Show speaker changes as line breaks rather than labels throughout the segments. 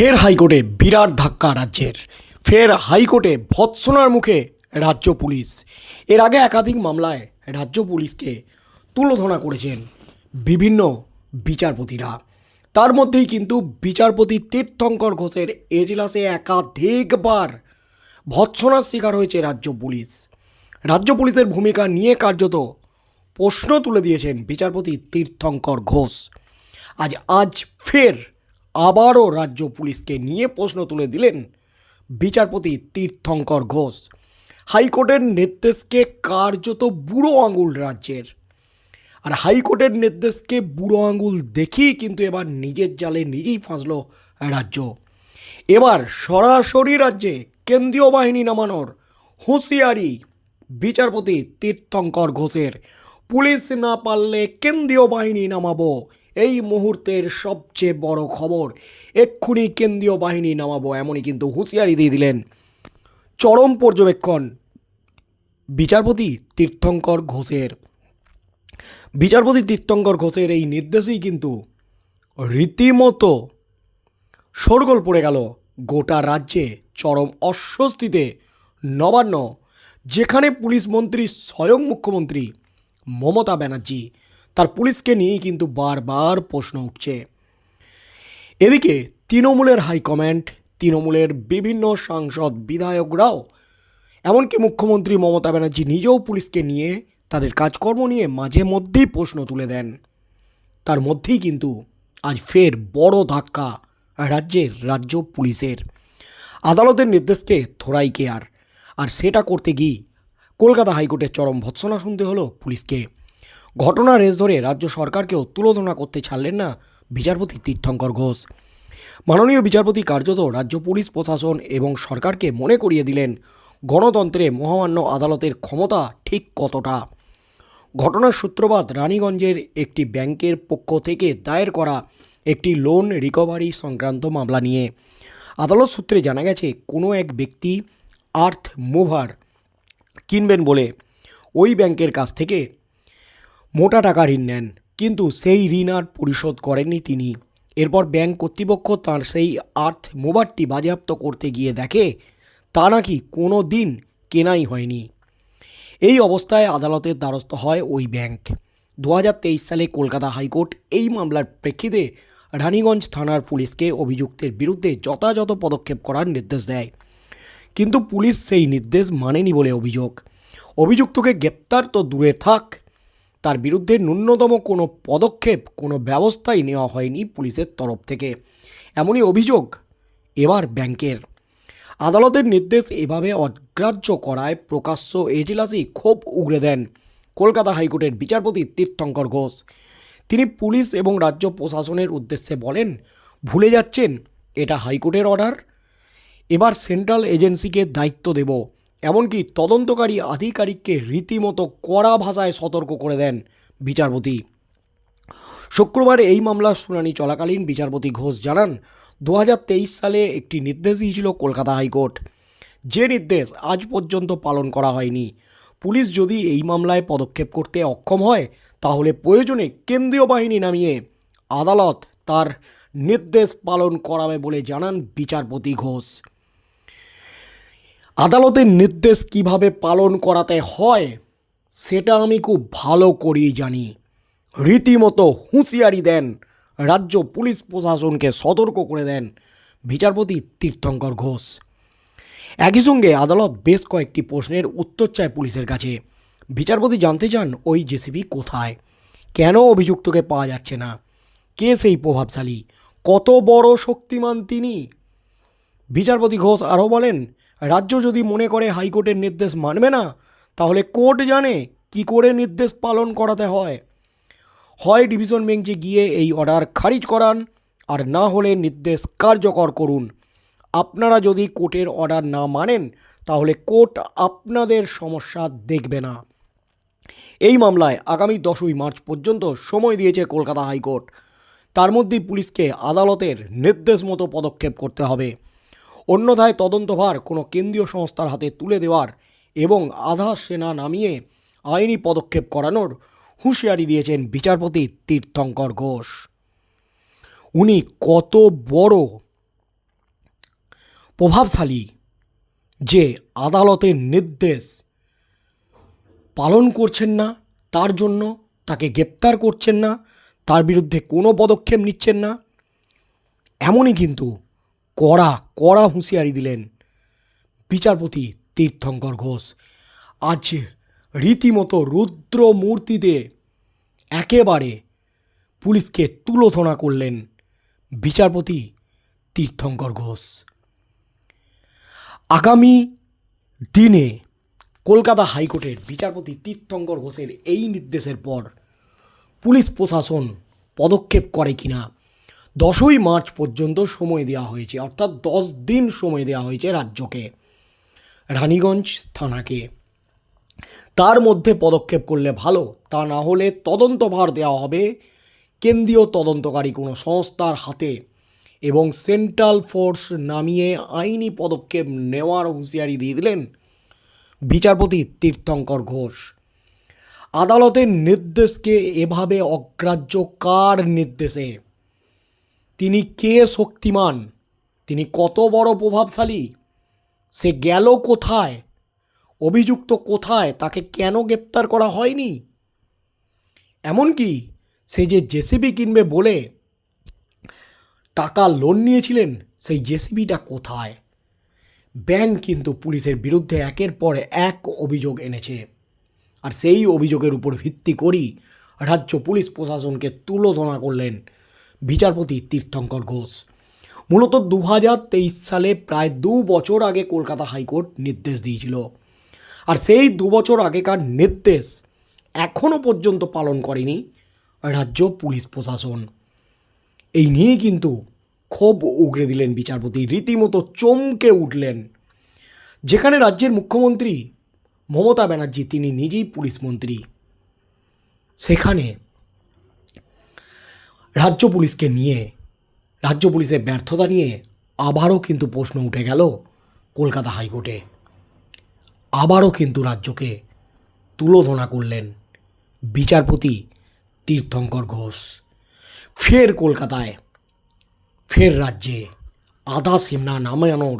ফের হাইকোর্টে বিরাট ধাক্কা রাজ্যের। ফের হাইকোর্টে ভৎসনার মুখে রাজ্য পুলিশ। এর আগে একাধিক মামলায় রাজ্য পুলিশকে তুলোধনা করেছেন বিভিন্ন বিচারপতিরা। তার মধ্যেই কিন্তু বিচারপতি তীর্থঙ্কর ঘোষের এজলাসে একাধিকবার ভৎসনার শিকার হয়েছে রাজ্য পুলিশ। রাজ্য পুলিশের ভূমিকা নিয়ে কার্যত প্রশ্ন তুলে দিয়েছেন বিচারপতি তীর্থঙ্কর ঘোষ। আজ আজ ফের আবারও রাজ্য পুলিশকে নিয়ে প্রশ্ন তুলে দিলেন বিচারপতি তীর্থঙ্কর ঘোষ। হাইকোর্টের নির্দেশকে কার্যত বুড়ো আঙুল রাজ্যের। আর হাইকোর্টের নির্দেশকে বুড়ো আঙুল দেখেই কিন্তু এবার নিজের জালে নিজেই ফাঁসল রাজ্য। এবার সরাসরি রাজ্যে কেন্দ্রীয় বাহিনী নামানোর হুঁশিয়ারি বিচারপতি তীর্থঙ্কর ঘোষের। পুলিশ না পারলে কেন্দ্রীয় বাহিনী নামাবো এই মুহূর্তের সবচেয়ে বড় খবর, এক্ষুনি কেন্দ্রীয় বাহিনী নামাবো, এমনই কিন্তু হুঁশিয়ারি দিয়ে দিলেন চরম পর্যবেক্ষণ বিচারপতি তীর্থঙ্কর ঘোষের। বিচারপতি তীর্থঙ্কর ঘোষের এই নির্দেশেই কিন্তু রীতিমতো শোরগোল পড়ে গেল গোটা রাজ্যে চরম অস্বস্তিতে। নবান্ন, যেখানে পুলিশ মন্ত্রী, স্বয়ং মুখ্যমন্ত্রী মমতা ব্যানার্জি তার পুলিশকে নিয়েই কিন্তু বারবার প্রশ্ন উঠছে। এদিকে তৃণমূলের হাইকমান্ড, তৃণমূলের বিভিন্ন সাংসদ বিধায়করাও, এমনকি মুখ্যমন্ত্রী মমতা ব্যানার্জি নিজেও পুলিশকে নিয়ে তাদের কাজকর্ম নিয়ে মাঝে মধ্যেই প্রশ্ন তুলে দেন। তার মধ্যেই কিন্তু আজ ফের বড় ধাক্কা রাজ্যের রাজ্য পুলিশের। আদালতের নির্দেশকে থোড়াই কেয়ার আর সেটা করতে গিয়ে কলকাতা হাইকোর্টের চরম ভৎসনা শুনতে হলো পুলিশকে। ঘটনা রেস ধরে রাজ্য সরকারকেও তুলোধনা করতে ছাড়লেন না বিচারপতি তীর্থঙ্কর ঘোষ। মাননীয় বিচারপতি কার্যত রাজ্য পুলিশ প্রশাসন এবং সরকারকে মনে করিয়ে দিলেন, গণতন্ত্রে মহামান্য আদালতের ক্ষমতা ঠিক কতটা? ঘটনার সূত্রপাত রানীগঞ্জের একটি ব্যাংকের পক্ষ থেকে দায়ের করা একটি লোন রিকভারি সংক্রান্ত মামলা নিয়ে। আদালত সূত্রে জানা গেছে, কোনো এক ব্যক্তি আর্থ মুভার কিনবেন বলে ওই ব্যাংকের কাছ থেকে মোটা টাকা ঋণ নেন। কিন্তু সেই ঋণ আর পরিশোধ করেননি তিনি। এরপর ব্যাংক কর্তৃপক্ষ তার সেই আর্থ মোবারটি বাজেয়াপ্ত করতে গিয়ে দেখে, তা নাকি কোনো দিন কেনাই হয়নি। এই অবস্থায় আদালতের দ্বারস্থ হয় ওই ব্যাংক। দু হাজার তেইশ সালে কলকাতা হাইকোর্ট এই মামলার প্রেক্ষিতে রানীগঞ্জ থানার পুলিশকে অভিযুক্তের বিরুদ্ধে যথাযথ পদক্ষেপ করার নির্দেশ দেয়। কিন্তু পুলিশ সেই নির্দেশ মানেনি বলে অভিযোগ। অভিযুক্তকে গ্রেপ্তার তো দূরে থাক তার বিরুদ্ধে ন্যূনতম কোনো পদক্ষেপ, কোনো ব্যবস্থাই নেওয়া হয়নি পুলিশের তরফ থেকে। এমনই অভিযোগ এবার ব্যাংকের। আদালতের নির্দেশ এভাবে অগ্রাহ্য করায় প্রকাশ্য এজলাসই ক্ষোভ উগরে দেন কলকাতা হাইকোর্টের বিচারপতি তীর্থঙ্কর ঘোষ। তিনি পুলিশ এবং রাজ্য প্রশাসনের উদ্দেশ্যে বলেন, ভুলে যাচ্ছেন, এটা হাইকোর্টের অর্ডার। এবার সেন্ট্রাল এজেন্সিকে দায়িত্ব দেব। এমনকি তদন্তকারী আধিকারিককে রীতিমতো কড়া ভাষায় সতর্ক করে দেন বিচারপতি। শুক্রবার এই মামলার শুনানি চলাকালীন বিচারপতি ঘোষ জানান দু হাজার তেইশ সালে একটি নির্দেশ দিয়েছিল কলকাতা হাইকোর্ট। যে নির্দেশ আজ পর্যন্ত পালন করা হয়নি। পুলিশ যদি এই মামলায় পদক্ষেপ করতে অক্ষম হয়, তাহলে প্রয়োজনে কেন্দ্রীয় বাহিনী নামিয়ে আদালত তার নির্দেশ পালন করাবে বলে জানান বিচারপতি ঘোষ। আদালতের নির্দেশ কীভাবে পালন করাতে হয়, সেটা আমি খুব ভালো করেই জানি। রীতিমতো হুঁশিয়ারি দেন, রাজ্য পুলিশ প্রশাসনকে সতর্ক করে দেন বিচারপতি তীর্থঙ্কর ঘোষ। একই সঙ্গে আদালত বেশ কয়েকটি প্রশ্নের উত্তর চায় পুলিশের কাছে। বিচারপতি জানতে চান ওই জেসিবি কোথায়, কেন অভিযুক্তকে পাওয়া যাচ্ছে না, কে সেই প্রভাবশালী, কত বড় শক্তিমান তিনি? বিচারপতি ঘোষ আরও বলেন রাজ্য যদি মনে করে হাইকোর্টের নির্দেশ মানবে না, তাহলে কোর্ট জানে কি করে নির্দেশ পালন করাতে হয়। হয় ডিভিশন বেঞ্চে গিয়ে এই অর্ডার খারিজ করান, আর না হলে নির্দেশ কার্যকর করুন। আপনারা যদি কোর্টের অর্ডার না মানেন, তাহলে কোর্ট আপনাদের সমস্যা দেখবে না। এই মামলায় আগামী দশই মার্চ পর্যন্ত সময় দিয়েছে কলকাতা হাইকোর্ট। তার মধ্যেই পুলিশকে আদালতের নির্দেশ মতো পদক্ষেপ করতে হবে। অন্যথায় তদন্তভার কোনো কেন্দ্রীয় সংস্থার হাতে তুলে দেওয়ার এবং আধা সেনা নামিয়ে আইনি পদক্ষেপ করানোর হুঁশিয়ারি দিয়েছেন বিচারপতি তীর্থঙ্কর ঘোষ। উনি কত বড় প্রভাবশালী যে আদালতের নির্দেশ পালন করছেন না, তার জন্য তাকে গ্রেপ্তার করছেন না, তার বিরুদ্ধে কোনো পদক্ষেপ নিচ্ছেন না। এমনই কিন্তু কড়া কড়া হুঁশিয়ারি দিলেন বিচারপতি তীর্থঙ্কর ঘোষ। আজ রীতিমতো রুদ্র মূর্তিতে একেবারে পুলিশকে তুলোধনা করলেন বিচারপতি তীর্থঙ্কর ঘোষ। আগামী দিনে কলকাতা হাইকোর্টের বিচারপতি তীর্থঙ্কর ঘোষের এই নির্দেশের পর পুলিশ প্রশাসন পদক্ষেপ করে কিনা দশই মার্চ পর্যন্ত সময় দেওয়া হয়েছে, অর্থাৎ দশ দিন সময় দেওয়া হয়েছে রাজ্যকে, রানীগঞ্জ থানাকে। তার মধ্যে পদক্ষেপ করলে ভালো, তা না হলে তদন্তভার দেওয়া হবে কেন্দ্রীয় তদন্তকারী কোনো সংস্থার হাতে এবং সেন্ট্রাল ফোর্স নামিয়ে আইনি পদক্ষেপ নেওয়ার হুঁশিয়ারি দিয়ে দিলেন বিচারপতি তীর্থঙ্কর ঘোষ। আদালতের নির্দেশকে এভাবে অগ্রাহ্য কার নির্দেশে? তিনি কে শক্তিমান? তিনি কত বড় প্রভাবশালী? সে গেল কোথায়? অভিযুক্ত কোথায়? তাকে কেন গ্রেপ্তার করা হয়নি? এমনকি সে যে জেসিবি কিনবে বলে টাকা লোন নিয়েছিলেন, সেই জেসিবিটা কোথায়? ব্যাংক কিন্তু পুলিশের বিরুদ্ধে একের পর এক অভিযোগ এনেছে। আর সেই অভিযোগের উপর ভিত্তি করেই রাজ্য পুলিশ প্রশাসনকে তুলোধনা করলেন বিচারপতি তীর্থঙ্কর ঘোষ। মূলত দু হাজার তেইশ সালে প্রায় দু বছর আগে কলকাতা হাইকোর্ট নির্দেশ দিয়েছিল। আর সেই দু বছর আগেকার নির্দেশ এখনও পর্যন্ত পালন করেনি রাজ্য পুলিশ প্রশাসন। এই নিয়ে কিন্তু ক্ষোভ উগড়ে দিলেন বিচারপতি, রীতিমতো চমকে উঠলেন। যেখানে রাজ্যের মুখ্যমন্ত্রী মমতা ব্যানার্জি, তিনি নিজেই পুলিশ মন্ত্রী। সেখানে রাজ্য পুলিশকে নিয়ে, রাজ্য পুলিশের ব্যর্থতা নিয়ে আবারও কিন্তু প্রশ্ন উঠে গেল কলকাতা হাইকোর্টে। আবারও কিন্তু রাজ্যকে তুলোধনা করলেন বিচারপতি তীর্থঙ্কর ঘোষ। ফের কলকাতায়, ফের রাজ্যে আধা সেমনা নামানোর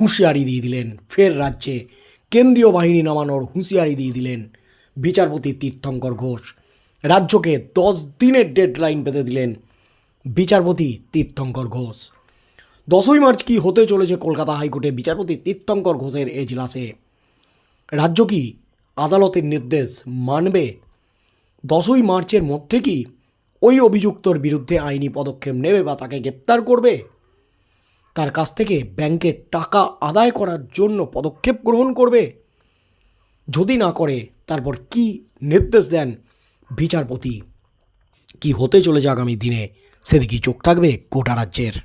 হুঁশিয়ারি দিয়ে দিলেন, ফের রাজ্যে কেন্দ্রীয় বাহিনী নামানোর হুঁশিয়ারি দিয়ে দিলেন বিচারপতি তীর্থঙ্কর ঘোষ। রাজ্যকে দশ দিনের ডেডলাইন পেতে দিলেন বিচারপতি তীর্থঙ্কর ঘোষ। দশই মার্চ কি হতে চলেছে কলকাতা হাইকোর্টে বিচারপতি তীর্থঙ্কর ঘোষের এজলাসে? রাজ্য কি আদালতের নির্দেশ মানবে? দশই মার্চের মধ্যে কি ওই অভিযুক্তর বিরুদ্ধে আইনি পদক্ষেপ নেবে বা তাকে গ্রেপ্তার করবে? তার কাছ থেকে ব্যাংকের টাকা আদায় করার জন্য পদক্ষেপ গ্রহণ করবে? যদি না করে, তারপর কি নির্দেশ দেন বিচারপতি। কি হতে চলেছে আগামী দিনে? সেদিকে চোখ থাকবে গোটা রাজ্যের?